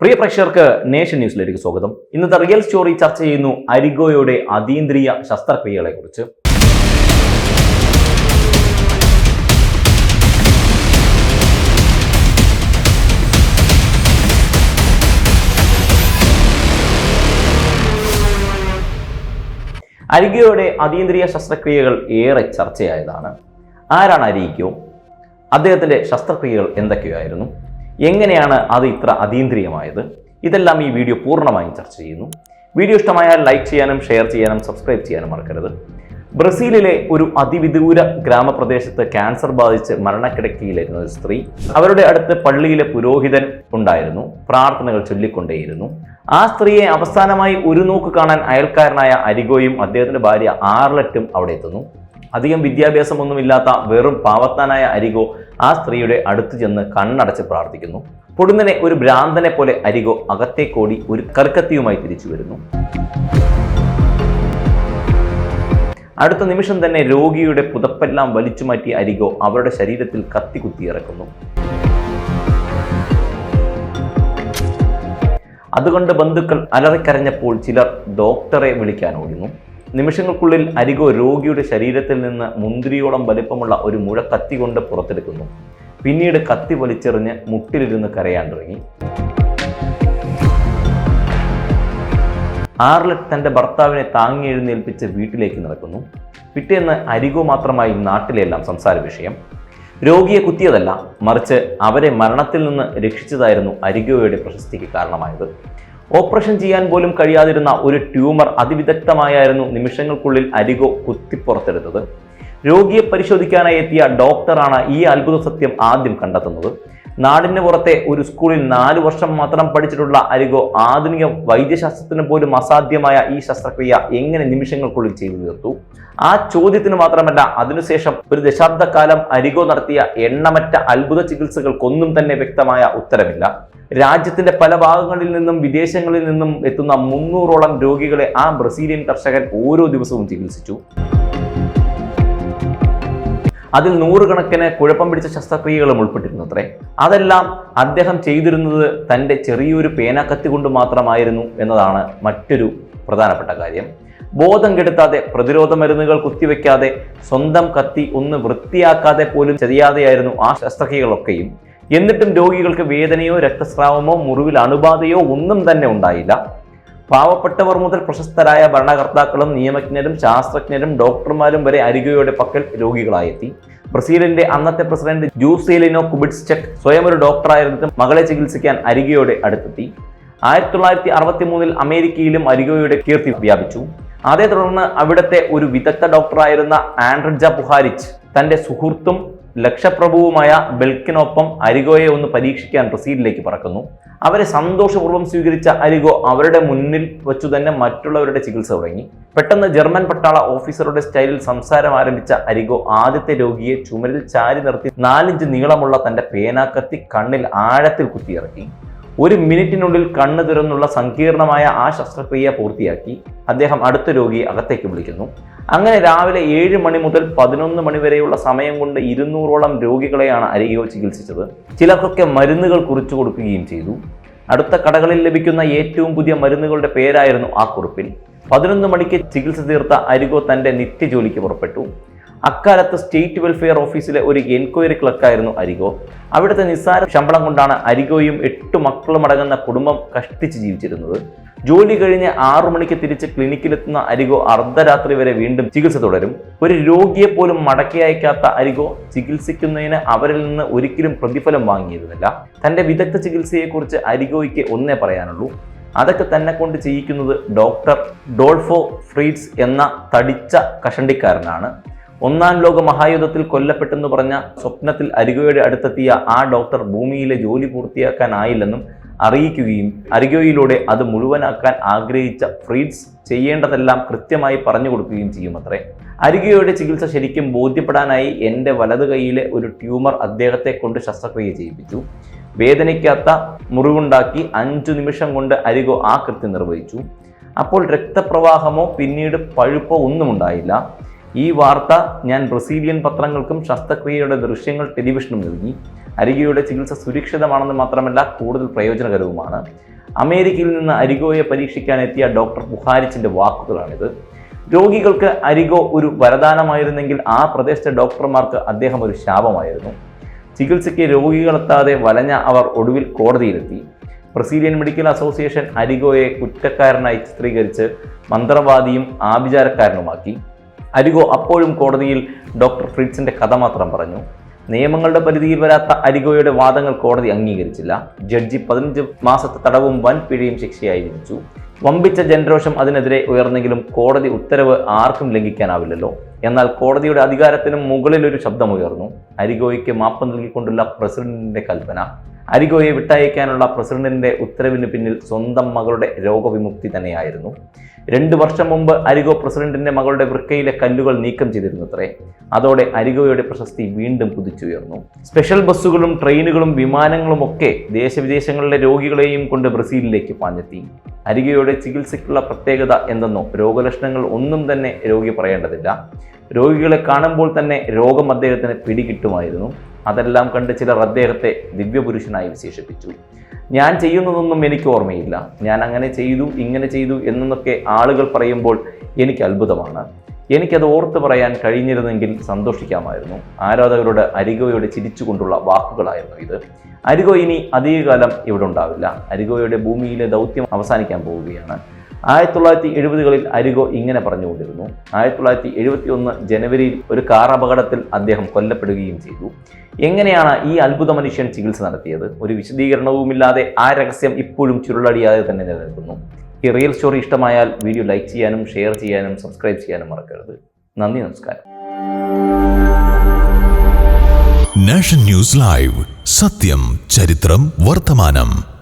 പ്രിയ പ്രേക്ഷകർക്ക് നേഷൻ ന്യൂസിലേക്ക് സ്വാഗതം. ഇന്നത്തെ റിയൽ സ്റ്റോറി ചർച്ച ചെയ്യുന്നു അരിഗോയുടെ അതീന്ദ്രിയ ശസ്ത്രക്രിയകളെ കുറിച്ച് അരിഗോയുടെ അതീന്ദ്രിയ ശസ്ത്രക്രിയകൾ ഏറെ ചർച്ചയായതാണ്. ആരാണ് അരിഗോ? അദ്ദേഹത്തിന്റെ ശസ്ത്രക്രിയകൾ എന്തൊക്കെയായിരുന്നു? എങ്ങനെയാണ് അത് ഇത്ര അതീന്ദ്രിയമായത്? ഇതെല്ലാം ഈ വീഡിയോ പൂർണമായും ചർച്ച ചെയ്യുന്നു. വീഡിയോ ഇഷ്ടമായാൽ ലൈക്ക് ചെയ്യാനും ഷെയർ ചെയ്യാനും സബ്സ്ക്രൈബ് ചെയ്യാനും മറക്കരുത്. ബ്രസീലിലെ ഒരു അതിവിദൂര ഗ്രാമപ്രദേശത്ത് ക്യാൻസർ ബാധിച്ച് മരണക്കിടക്കിയിലായിരുന്ന ഒരു സ്ത്രീ അവരുടെ അടുത്ത് പള്ളിയിലെ പുരോഹിതൻ ഉണ്ടായിരുന്നു. പ്രാർത്ഥനകൾ ചൊല്ലിക്കൊണ്ടേയിരുന്നു. ആ സ്ത്രീയെ അവസാനമായി ഒരു നോക്ക് കാണാൻ അയൽക്കാരനായ അരിഗോയും അദ്ദേഹത്തിന്റെ ഭാര്യ ആർലറ്റും അവിടെ എത്തുന്നു. അധികം വിദ്യാഭ്യാസമൊന്നുമില്ലാത്ത വെറും പാവത്താനായ അരികോ ആ സ്ത്രീയുടെ അടുത്ത് ചെന്ന് കണ്ണടച്ച് പ്രാർത്ഥിക്കുന്നു. പൊടുന്നനെ ഒരു ഭ്രാന്തനെ പോലെ അരികോ അകത്തേക്കോടി ഒരു കർക്കത്തിയുമായി തിരിച്ചു വരുന്നു. അടുത്ത നിമിഷം തന്നെ രോഗിയുടെ പുതപ്പെല്ലാം വലിച്ചു മാറ്റി അരികോ അവരുടെ ശരീരത്തിൽ കത്തി കുത്തിയിറക്കുന്നു അതുകൊണ്ട് ബന്ധുക്കൾ അലറിക്കരഞ്ഞപ്പോൾ ചിലർ ഡോക്ടറെ വിളിക്കാൻ ഓടുന്നു. നിമിഷങ്ങൾക്കുള്ളിൽ അരികോ രോഗിയുടെ ശരീരത്തിൽ നിന്ന് മുന്തിരിയോളം വലിപ്പമുള്ള ഒരു മുഴ കത്തി കൊണ്ട് പുറത്തെടുക്കുന്നു. പിന്നീട് കത്തി വലിച്ചെറിഞ്ഞ് മുട്ടിലിരുന്ന് കരയാൻ തുടങ്ങി. ആർലറ്റ് തന്റെ ഭർത്താവിനെ താങ്ങി എഴുന്നേൽപ്പിച്ച് വീട്ടിലേക്ക് നടക്കുന്നു. പിറ്റേന്ന് അരികോ മാത്രമായി നാട്ടിലെല്ലാം സംസാര വിഷയം. രോഗിയെ കുത്തിയതല്ല മറിച്ച് അവരെ മരണത്തിൽ നിന്ന് രക്ഷിച്ചതായിരുന്നു അരികോയുടെ പ്രശസ്തിക്ക് കാരണമായത്. ഓപ്പറേഷൻ ചെയ്യാൻ പോലും കഴിയാതിരുന്ന ഒരു ട്യൂമർ അതിവിദഗ്ധമായായിരുന്നു നിമിഷങ്ങൾക്കുള്ളിൽ അരികോ കുത്തിപ്പുറത്തെടുത്തത്. രോഗിയെ പരിശോധിക്കാനായി എത്തിയ ഡോക്ടറാണ് ഈ അത്ഭുത സത്യം ആദ്യം കണ്ടെത്തുന്നത്. നാടിന് പുറത്തെ ഒരു സ്കൂളിൽ നാല് വർഷം മാത്രം പഠിച്ചിട്ടുള്ള അരികോ ആധുനിക വൈദ്യശാസ്ത്രത്തിന് പോലും അസാധ്യമായ ഈ ശസ്ത്രക്രിയ എങ്ങനെ നിമിഷങ്ങൾക്കുള്ളിൽ ചെയ്തു തീർത്തു? ആ ചോദ്യത്തിന് മാത്രമല്ല അതിനുശേഷം ഒരു ദശാബ്ദക്കാലം അരികോ നടത്തിയ എണ്ണമറ്റ അത്ഭുത ചികിത്സകൾക്കൊന്നും തന്നെ വ്യക്തമായ ഉത്തരമില്ല. രാജ്യത്തിന്റെ പല ഭാഗങ്ങളിൽ നിന്നും വിദേശങ്ങളിൽ നിന്നും എത്തുന്ന മുന്നൂറോളം രോഗികളെ ആ ബ്രസീലിയൻ കർഷകൻ ഓരോ ദിവസവും ചികിത്സിച്ചു. അതിൽ നൂറുകണക്കിന് കുഴപ്പം പിടിച്ച ശസ്ത്രക്രിയകളും ഉൾപ്പെട്ടിരുന്നു അത്രേ അതെല്ലാം അദ്ദേഹം ചെയ്തിരുന്നത് തന്റെ ചെറിയൊരു പേനാക്കത്തി കൊണ്ട് മാത്രമായിരുന്നു എന്നതാണ് മറ്റൊരു പ്രധാനപ്പെട്ട കാര്യം. ബോധം കെടുത്താതെ പ്രതിരോധ മരുന്നുകൾ കുത്തിവെക്കാതെ സ്വന്തം കത്തി ഒന്ന് വൃത്തിയാക്കാതെ പോലും ചെയ്യാതെയായിരുന്നു ആ ശസ്ത്രക്രിയകളൊക്കെയും. എന്നിട്ടും രോഗികൾക്ക് വേദനയോ രക്തസ്രാവമോ മുറിവിൽ അണുബാധയോ ഒന്നും തന്നെ ഉണ്ടായില്ല. പാവപ്പെട്ടവർ മുതൽ പ്രശസ്തരായ ഭരണകർത്താക്കളും നിയമജ്ഞരും ശാസ്ത്രജ്ഞരും ഡോക്ടർമാരും വരെ അരികയുടെ പക്കൽ രോഗികളായെത്തി. ബ്രസീലിന്റെ അന്നത്തെ പ്രസിഡന്റ് ജൂസേലിനോ കുബിറ്റ്സ്ചെക് സ്വയം ഒരു ഡോക്ടറായിരുന്നിട്ടും മകളെ ചികിത്സിക്കാൻ അരികയുടെ അടുത്തെത്തി. ആയിരത്തി തൊള്ളായിരത്തി അറുപത്തി മൂന്നിൽ അമേരിക്കയിലും അരികയുടെ കീർത്തി വ്യാപിച്ചു. അതേ തുടർന്ന് അവിടുത്തെ ഒരു വിദഗ്ധ ഡോക്ടറായിരുന്ന ആൻഡ്രജ പുഹാരിച്ച് തന്റെ സുഹൃത്തും ലക്ഷപ്രഭുവുമായ ബെൽക്കിനൊപ്പം അരിഗോയെ ഒന്ന് പരീക്ഷിക്കാൻ ബ്രസീലിലേക്ക് പറക്കുന്നു. അവരെ സന്തോഷപൂർവം സ്വീകരിച്ച അരിഗോ അവരുടെ മുന്നിൽ വെച്ചു തന്നെ മറ്റുള്ളവരുടെ ചികിത്സ തുടങ്ങി. പെട്ടെന്ന് ജർമ്മൻ പട്ടാള ഓഫീസറുടെ സ്റ്റൈലിൽ സംസാരം ആരംഭിച്ച അരിഗോ ആദ്യത്തെ രോഗിയെ ചുമരിൽ ചാരി നിർത്തി നാലിഞ്ച് നീളമുള്ള തന്റെ പേനാക്കത്തി കണ്ണിൽ ആഴത്തിൽ കുത്തിയിറക്കി. ഒരു മിനിറ്റിനുള്ളിൽ കണ്ണു തുറന്നുള്ള സങ്കീർണമായ ആ ശസ്ത്രക്രിയ പൂർത്തിയാക്കി അദ്ദേഹം അടുത്ത രോഗിയെ അകത്തേക്ക് വിളിക്കുന്നു. അങ്ങനെ രാവിലെ ഏഴ് മണി മുതൽ പതിനൊന്ന് മണി വരെയുള്ള സമയം കൊണ്ട് ഇരുന്നൂറോളം രോഗികളെയാണ് അരികോ ചികിത്സിച്ചത്. ചിലർക്കൊക്കെ മരുന്നുകൾ കുറിച്ചു കൊടുക്കുകയും ചെയ്തു. അടുത്ത കടകളിൽ ലഭിക്കുന്ന ഏറ്റവും പുതിയ മരുന്നുകളുടെ പേരായിരുന്നു ആ കുറിപ്പിൽ. പതിനൊന്ന് മണിക്ക് ചികിത്സ തീർത്ത അരികോ തന്റെ നിത്യജോലിക്ക് പുറപ്പെട്ടു. അക്കാലത്ത് സ്റ്റേറ്റ് വെൽഫെയർ ഓഫീസിലെ ഒരു എൻക്വയറി ക്ലർക്കായിരുന്നു അരികോ അവിടുത്തെ നിസ്സാര ശമ്പളം കൊണ്ടാണ് അരികോയും എട്ട് മക്കളും അടങ്ങുന്ന കുടുംബം കഷ്ടിച്ച് ജീവിച്ചിരുന്നത്. ജോലി കഴിഞ്ഞ് ആറു മണിക്ക് തിരിച്ച് ക്ലിനിക്കിലെത്തുന്ന അരികോ അർദ്ധരാത്രി വരെ വീണ്ടും ചികിത്സ തുടരും. ഒരു രോഗിയെ പോലും മടക്കി അയക്കാത്ത അരികോ ചികിത്സിക്കുന്നതിന് അവരിൽ നിന്ന് ഒരിക്കലും പ്രതിഫലം വാങ്ങിയിരുന്നില്ല. തന്റെ വിദഗ്ധ ചികിത്സയെക്കുറിച്ച് അരികോയ്ക്ക് ഒന്നേ പറയാനുള്ളൂ. അതൊക്കെ തന്നെ കൊണ്ട് ചെയ്യിക്കുന്നത് ഡോക്ടർ ഡോൾഫോ ഫ്രീഡ്സ് എന്ന തടിച്ച കഷണ്ടിക്കാരനാണ്. ഒന്നാം ലോക മഹായുദ്ധത്തിൽ കൊല്ലപ്പെട്ടെന്ന് പറഞ്ഞ സ്വപ്നത്തിൽ അരികോയുടെ അടുത്തെത്തിയ ആ ഡോക്ടർ ഭൂമിയിലെ ജോലി പൂർത്തിയാക്കാനായില്ലെന്നും അറിയിക്കുകയും അരികോയിലൂടെ അത് മുഴുവനാക്കാൻ ആഗ്രഹിച്ച ഫ്രീഡ്സ് ചെയ്യേണ്ടതെല്ലാം കൃത്യമായി പറഞ്ഞു കൊടുക്കുകയും ചെയ്യുമത്രേ. അരികയുടെ ചികിത്സ ശരിക്കും ബോധ്യപ്പെടാനായി എന്റെ വലത് കൈയിലെ ഒരു ട്യൂമർ അദ്ദേഹത്തെ കൊണ്ട് ശസ്ത്രക്രിയ ചെയ്യിപ്പിച്ചു. വേദനിക്കാത്ത മുറിവുണ്ടാക്കി അഞ്ചു നിമിഷം കൊണ്ട് അരികോ ആ കൃത്യം നിർവഹിച്ചു. അപ്പോൾ രക്തപ്രവാഹമോ പിന്നീട് പഴുപ്പോ ഒന്നും ഉണ്ടായില്ല ഈ വാർത്ത ഞാൻ ബ്രസീലിയൻ പത്രങ്ങൾക്കും ശസ്ത്രക്രിയയുടെ ദൃശ്യങ്ങൾ ടെലിവിഷനും നൽകി. അരികയുടെ ചികിത്സ സുരക്ഷിതമാണെന്ന് മാത്രമല്ല കൂടുതൽ പ്രയോജനകരവുമാണ്. അമേരിക്കയിൽ നിന്ന് അരികോയെ പരീക്ഷിക്കാൻ എത്തിയ ഡോക്ടർ ബുഹാരിച്ചിന്റെ വാക്കുകളാണിത്. രോഗികൾക്ക് അരികോ ഒരു വരദാനമായിരുന്നെങ്കിൽ ആ പ്രദേശത്തെ ഡോക്ടർമാർക്ക് അദ്ദേഹം ഒരു ശാപമായിരുന്നു. ചികിത്സയ്ക്ക് രോഗികളെത്താതെ വലഞ്ഞ അവർ ഒടുവിൽ കോടതിയിലെത്തി. ബ്രസീലിയൻ മെഡിക്കൽ അസോസിയേഷൻ അരിഗോയെ കുറ്റക്കാരനായി ചിത്രീകരിച്ച് മന്ത്രവാദിയും ആഭിചാരക്കാരനുമാക്കി. അരിഗോ അപ്പോഴും കോടതിയിൽ ഡോക്ടർ ഫ്രിഡ്സിന്റെ കഥ മാത്രം പറഞ്ഞു. നിയമങ്ങളുടെ പരിധിയിൽ വരാത്ത അരിഗോയുടെ വാദങ്ങൾ കോടതി അംഗീകരിച്ചില്ല. ജഡ്ജി പതിനഞ്ച് മാസത്തെ തടവും വൻ പിഴയും ശിക്ഷയായി വിധിച്ചു. വമ്പിച്ച ജനരോഷം അതിനെതിരെ ഉയർന്നെങ്കിലും കോടതി ഉത്തരവ് ആർക്കും ലംഘിക്കാനാവില്ലല്ലോ. എന്നാൽ കോടതിയുടെ അധികാരത്തിനും മുകളിലൊരു ശബ്ദമുയർന്നു. അരിഗോയ്ക്ക് മാപ്പ് നൽകിക്കൊണ്ടുള്ള പ്രസിഡന്റിന്റെ കൽപ്പന. അരിഗോയെ വിട്ടയക്കാനുള്ള പ്രസിഡന്റിന്റെ ഉത്തരവിന് പിന്നിൽ സ്വന്തം മകളുടെ രോഗവിമുക്തി തന്നെയായിരുന്നു. രണ്ടു വർഷം മുമ്പ് അരിഗോ പ്രസിഡന്റിന്റെ മകളുടെ വൃക്കയിലെ കല്ലുകൾ നീക്കം ചെയ്തിരുന്നത്രേ അതോടെ അരിഗോയുടെ പ്രശസ്തി വീണ്ടും കുതിച്ചുയർന്നു. സ്പെഷ്യൽ ബസ്സുകളും ട്രെയിനുകളും വിമാനങ്ങളും ഒക്കെ ദേശവിദേശങ്ങളിലെ രോഗികളെയും കൊണ്ട് ബ്രസീലിലേക്ക് പാഞ്ഞെത്തി. അരികയുടെ ചികിത്സയ്ക്കുള്ള പ്രത്യേകത എന്തെന്നോ രോഗലക്ഷണങ്ങൾ ഒന്നും തന്നെ രോഗി പറയേണ്ടതില്ല. രോഗികളെ കാണുമ്പോൾ തന്നെ രോഗം അദ്ദേഹത്തിന് പിടികിട്ടുമായിരുന്നു. അതെല്ലാം കണ്ട് ചിലർ അദ്ദേഹത്തെ ദിവ്യപുരുഷനായി വിശേഷിപ്പിച്ചു. ഞാൻ ചെയ്യുന്നതൊന്നും എനിക്ക് ഓർമ്മയില്ല. ഞാൻ അങ്ങനെ ചെയ്തു ഇങ്ങനെ ചെയ്തു എന്നൊക്കെ ആളുകൾ പറയുമ്പോൾ എനിക്ക് അത്ഭുതമാണ്. എനിക്കത് ഓർത്ത് പറയാൻ കഴിഞ്ഞിരുന്നെങ്കിൽ സന്തോഷിക്കാമായിരുന്നു. ആരാധകരോട് അരികോയോട് ചിരിച്ചുകൊണ്ടുള്ള വാക്കുകളായിരുന്നു ഇത്. അരികോ ഇനി അധികകാലം ഇവിടെ ഉണ്ടാവില്ല. അരികോയുടെ ഭൂമിയിലെ ദൗത്യം അവസാനിക്കാൻ പോവുകയാണ്. ആയിരത്തി തൊള്ളായിരത്തി എഴുപതുകളിൽ അരിഗോ ഇങ്ങനെ പറഞ്ഞുകൊണ്ടിരുന്നു. ആയിരത്തി തൊള്ളായിരത്തി എഴുപത്തി ഒന്ന് ജനുവരിയിൽ ഒരു കാർ അപകടത്തിൽ അദ്ദേഹം കൊല്ലപ്പെടുകയും ചെയ്തു. എങ്ങനെയാണ് ഈ അത്ഭുത മനുഷ്യൻ ചികിത്സ നടത്തിയത്? ഒരു വിശദീകരണവുമില്ലാതെ ആ രഹസ്യം ഇപ്പോഴും ചുരുളടിയാതെ തന്നെ നിലനിൽക്കുന്നു. ഈ റിയൽ സ്റ്റോറി ഇഷ്ടമായാൽ വീഡിയോ ലൈക്ക് ചെയ്യാനും ഷെയർ ചെയ്യാനും സബ്സ്ക്രൈബ് ചെയ്യാനും മറക്കരുത്. നന്ദി നമസ്കാരം. Nation news live. സത്യം ചരിത്രം വർത്തമാനം.